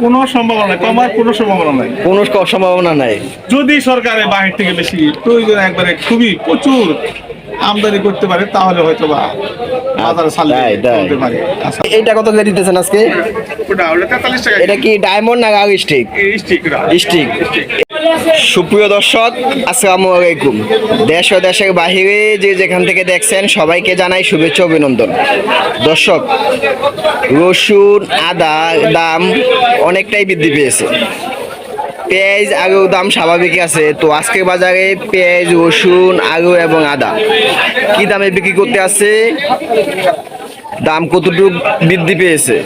কোনো সম্ভাবনা নাই কমার কোনো সম্ভাবনা নাই? কোনো সম্ভাবনা নাই। যদি সরকারের বাহির থেকে বেশি প্রয়োজন একবারে খুবই প্রচুর আমদানি করতে পারে তাহলে হয়তো বা বাজারে সালে এটা কত দিতেছেন আজকে? ওটা ওটা তেতাল্লিশ টাকা এটা কি ডায়মন্ড না গাগ স্টিক স্টিক সুপ্রিয় দর্শক আসসালামু আলাইকুম। দেশ ও দেশের বাহিরে যে যেখান থেকে দেখছেন সবাইকে জানাই শুভেচ্ছা অভিনন্দন। দর্শক রসুন আদা দাম অনেকটাই বৃদ্ধি পেয়েছে। পেঁয়াজ আগেও দাম স্বাভাবিক আছে তো আজকের বাজারে পেঁয়াজ রসুন আলু এবং আদা কি দামে বিক্রি করতে আছে দাম কতটুকু বৃদ্ধি পেয়েছে?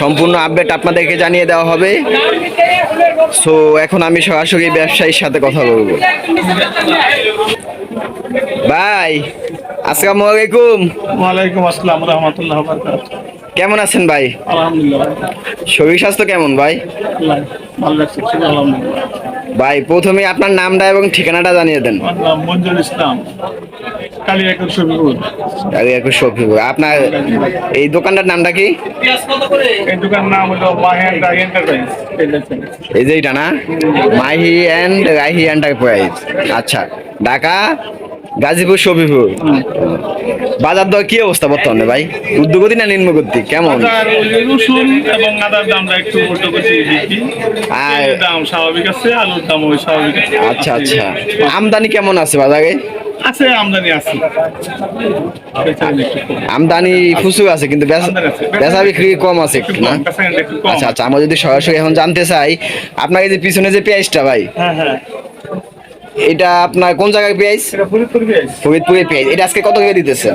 সম্পূর্ণ আপডেট আপনাদেরকে জানিয়ে দেওয়া হবে। সো এখন আমি সরাসরি ব্যবসায়ীর সাথে কথা বলব। ভাই আসসালামু আলাইকুম। ওয়ালাইকুম আসসালাম রহমতুল্লাহ কেমন আছেন ভাই? আলহামদুলিল্লাহ। শরীর স্বাস্থ্য কেমন ভাই? ভালো লাগছে আলহামদুলিল্লাহ ভাই প্রথমে আপনার নামটা এবং ঠিকানাটা জানিয়ে দেন। মঞ্জুর ইসলাম কালিয়াকুর আপনার এই দোকানটার নামটা কি? এই দোকানের নাম হলো মাহেন ডাই এন্টারপ্রাইজ। এই যে এটা। না? Mahi and Rahi enterprise. আচ্ছা ঢাকা গাজীপুর শফিপুর। বাজার দর কি অবস্থা বর্তমানে ভাই? উদ্যোগতি না নিম্নগতি কেমন? বাজার রসুন এবং আদার দামটা একটু বেশি আর- দাম স্বাভাবিক আছে আলুর দাম ওই স্বাভাবিক আছে। আচ্ছা আচ্ছা। আমদানি কেমন আছে বাজারে? আছে আমদানি আছে। আমদানি প্রচুর আছে কিন্তু বেচা- বিক্রি কম আছে না। আচ্ছা আচ্ছা আমরা যদি সরাসরি এখন জানতে চাই আপনাকে যে পিছনে যে পেঁয়াজটা ভাই হ্যাঁ হ্যাঁ। এটা আপনার কোন জায়গায় পেঁয়াজ? পেঁয়াজ ফরিদপুরে পেঁয়াজ। এটা আজকে কত করে দিতেছে?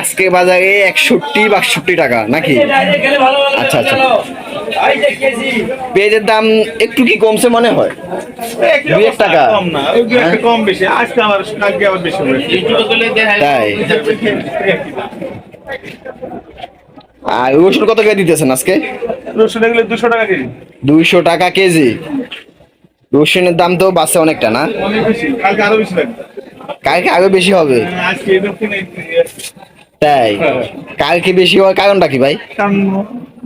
আজকে বাজারে একষট্টি বাষট্টি। টাকা নাকি? আচ্ছা আচ্ছা। পেঁয়াজের দাম একটু কি কমছে মনে হয়? দুই এক টাকা? হ্যাঁ? কম বেশি। আজকে আমার বেশি তাই। আর রসুন কত করে দিতেছেন আজকে? রসুন এগুলো দুশো টাকা কেজি। দুইশো টাকা কেজি। রসুনের দাম তো বাড়ছে অনেকটা না? কালকে আরও বেশি হবে। তাই? কালকে বেশি হওয়ার কারণটা কি ভাই? কারণ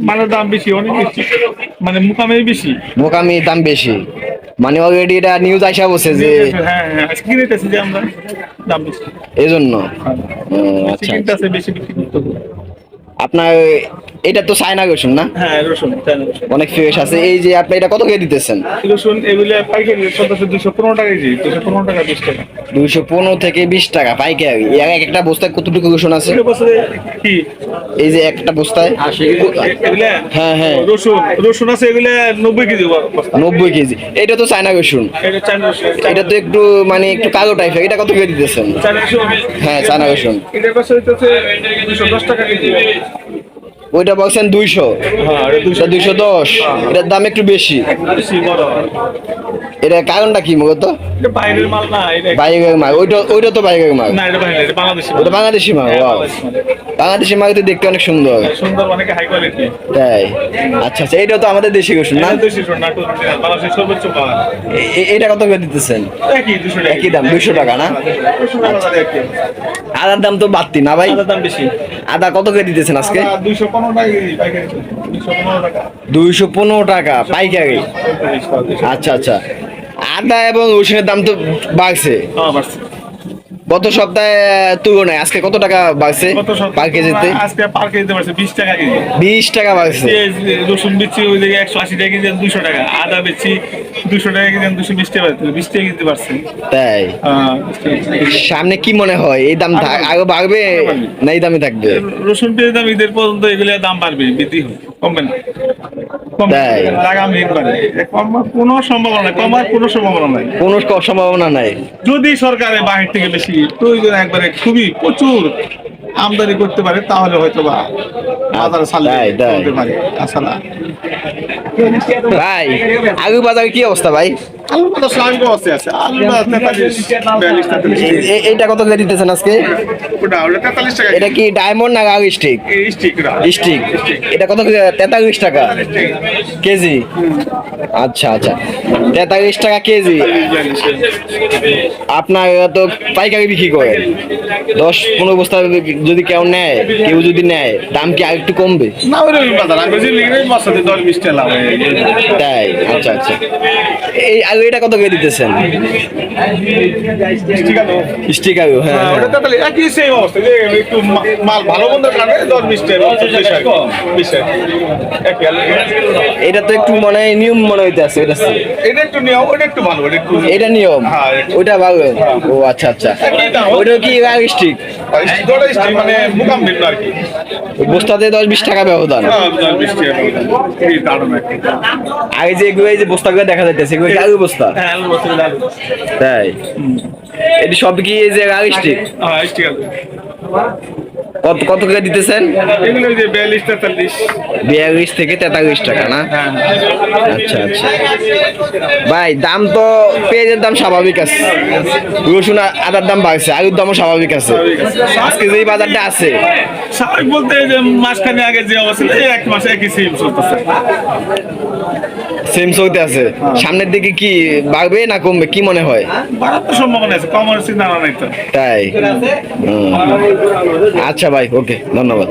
মালের দাম বেশি অনেক বেশি। মানে মুকামে বেশি। মোকামি দাম বেশি। মানে অলরেডি এটা নিউজ আসা বসে যে হ্যাঁ হ্যাঁ কিনেতেছি যে আমরা দাম বেশি। এই জন্য আচ্ছা বেশি বিক্রি করতে হবে। আপনার এটা তো চায়না রসুন না? হ্যাঁ রসুন তাই রসুন। অনেক ফ্রেশ আছে। এই যে আপনি এটা কত করে দিতেছেন? রসুন এগুলো পাইকারি চলতেছে দুশো পনেরো টাকা কেজি টাকা টাকা। থেকে বিশ টাকা পাইকারি। এর এক একটা বস্তায় কতটুকু রসুন আছে? কি? এই যে একটা বস্তায়? হ্যাঁ হ্যাঁ। রসুন রসুন আছে এগুলা নব্বই কেজি বস্তা। নব্বই কেজি। এটা তো চায়না রসুন। এটা চায়না রসুন। এটা তো একটু মানে একটু কালো টাইপের এটা কত করে দিতেছেন? চায়না রসুন। হ্যাঁ চায়না রসুন। পাশে দশ টাকা কেজি। ওইটা বলছেন দুইশো। হ্যাঁ দুশো দুইশো দশ। এটার দাম একটু বেশি। এটা কারণটা কি মূলত? এটা বাইরের মাল এটা ওইটা ওইটা তো বাইরের মাল। এটা বাইরে এটা বাংলাদেশি ওটা বাংলাদেশি মাল হ্যাঁ, বাংলাদেশি মাল। তো দেখতে অনেক সুন্দর। তাই। আচ্ছা আচ্ছা এইটা তো আমাদের দেশি রসুন না? এটা কত করে দিতেছেন? একই দুশো দাম দুইশো টাকা না? একই। আদার দাম তো বাড়তি না ভাই? আদা কত করে দিতেছেন আজকে? দুইশো পনেরো টাকা। দুইশো পনেরো টাকা পাইকারি? আচ্ছা আচ্ছা। আদা এবং রসুনের দাম তো বাড়ছে। হ্যাঁ, বাড়ছে। গত সপ্তাহে তুলনায় আজকে কত টাকা বাড়ছে পার কেজিতে? আজকে পার কেজিতে পারছে বিশ টাকা কেজি। বিশ টাকা বাড়ছে। রসুন বেচছি ওই জায়গায় একশো আশি টাকা কেজি দুশো টাকা। আদা বেচছি দুশো টাকা কেজি দুশো বিশ টাকা পারছে বিশ টাকা কেজি পারছে তাই? হ্যাঁ, 20 টাকা কেজি। সামনে কি মনে হয়? এই দাম আরও বাড়বে না। এই দামে থাকবে? রসুন পেঁয়াজ দাম ঈদের পর্যন্ত এগুলো দাম বাড়বে বৃদ্ধি হবে কমবে না। কোনো সম্ভাবনা নাই কমার কোনো সম্ভাবনা নাই। কোনো সম্ভাবনা নাই। যদি সরকারের বাহির থেকে বেশি প্রয়োজন একবারে খুবই প্রচুর আমদানি করতে পারে তাহলে হয়তো বা বাজারে। পারে। ভাই আলু বাজারে কি অবস্থা ভাই? এইটা কত করে দিতেছেন আজকে? এটা কি ডায়মন্ড না গাড়ি স্টিক স্টিক এটা কত তেতাল্লিশ টাকা। কেজি? আচ্ছা আচ্ছা। তেতাল্লিশ টাকা কেজি। আপনার তো পাইকারি বিক্রি করে দশ পনেরো বস্তা যদি কেউ নেয় কেউ যদি নেয় দাম কি আর একটু কমবে? না। তাই আচ্ছা আচ্ছা। এই এটা কত করে দিতেছেন? হ্যাঁ হ্যাঁ, হ্যাঁ। ওটা একই same অবস্থা যে একটু মাল ভালো মন্দ কারণে দশ বিশ টাকা চল্লিশ টাকা বিশ টাকা। একই আলু। এটা তো একটু মনে হয় নিয়ম মনে হইতে আছে এটা এটা একটু নিয়ম ওটা একটু ভালো ওটা একটু এটা নিয়ম হ্যাঁ, ওইটা ভালো। ও আচ্ছা আচ্ছা। কি স্টিক? মানে মুকাম ভিন্ন আর কি। বস্তাতে দশ বিশ টাকা ব্যবধান। হ্যাঁ, আগে যে এগুলো এই যে বস্তাগুলো দেখা যাইতেছে এগুলো আলু বস্তা? হ্যাঁ তাই এটি সব কি এই যে স্টিক? হ্যাঁ স্টিক কত কত করে দিতেছেন? এগুলো যে বিয়াল্লিশ থেকে তেতাল্লিশ টাকা না? হ্যাঁ আচ্ছা আচ্ছা। ভাই দাম তো পেঁয়াজের দাম স্বাভাবিক আছে। রসুন আদার দাম বাড়ছে আলুর দামও স্বাভাবিক আছে। আজকে যে বাজারটা আছে। স্বাভাবিক বলতে যে মাসখানে আগে যে অবস্থা এই এক মাসে একই সেম চলতেছে। সেম শোতে আছে। সামনের দিকে কি বাড়বে না কমবে? কি মনে হয়? বাড়ার তো সম্ভাবনা আছে কমার চিন্তা নাই তো। তাই। আচ্ছা ভাই ওকে ধন্যবাদ।